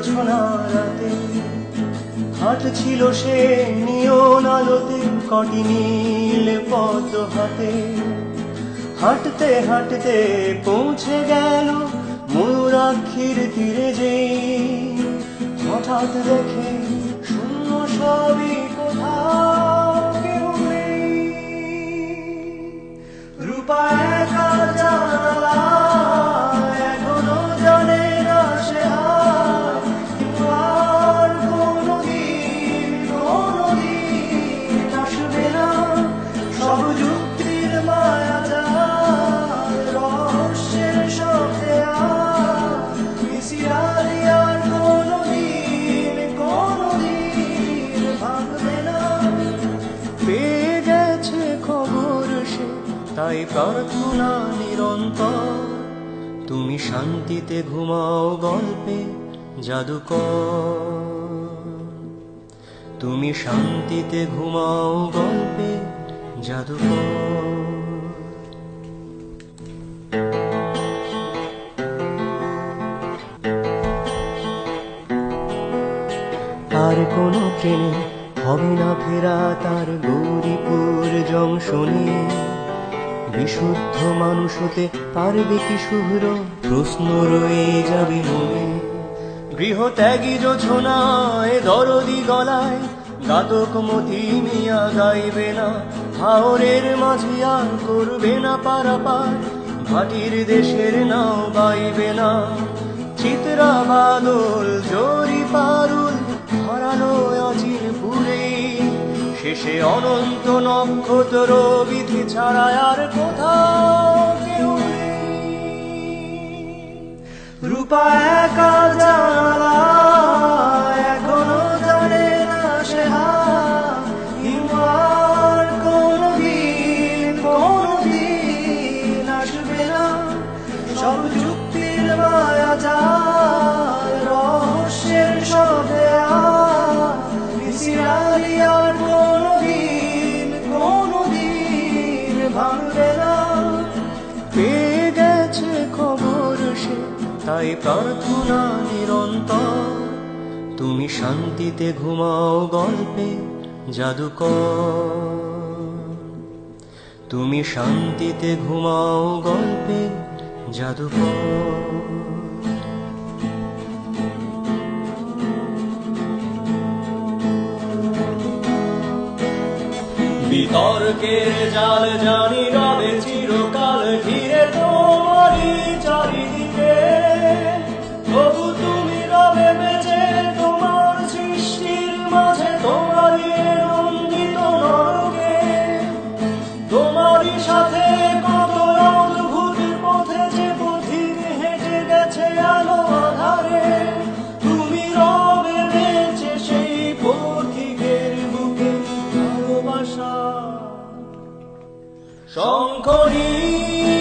জোছনা রাতে হাট ছিল সে নিয়ন আলোতে কটি নীল পদ্ম হাতে। হাঁটতে হাঁটতে পৌঁছে গেল ময়ূরাক্ষীর তীরে যে হঠাৎ দেখে শূন্য সবই কোথাও তাই প্রার্থনা নিরন্তর। তুমি শান্তিতে ঘুমাও গল্পে জাদুকর। তুমি শান্তিতে ঘুমাও গল্পে জাদুকর। আর কোনো ট্রেনে হবে না ফেরা তার গৌরীপুর জংশনে। বিশুদ্ধ মানুষ হতে পারবে কি শুভ্র? প্রশ্ন রয়ে যাবে মনে। গৃহত্যাগী যোছনায়, দরদি গলায় গাতক মতি মিয়া গাইবে না। হাওরের মাঝে আর করবে না পারাপার। ভাটির দেশের নাও বাইবে না। চিত্রা বাদল, জরি পারুল হারালো অচির শেষে অনন্ত নক্ষত্র বিধি ছাড়া আর কোথাও রূপা একা জানালা এখনও জানে না না। সব যুক্তির মায়া রহস্যের সবে আর। তাই প্রার্থনা নিরন্তর। তুমি শান্তিতে ঘুমাও গল্পে জাদুকর। তুমি শান্তিতে ঘুমাও গল্পে জাদুকর। বিতর্কের জাল জানি রবে চিরকাল ঘিরে তো そこに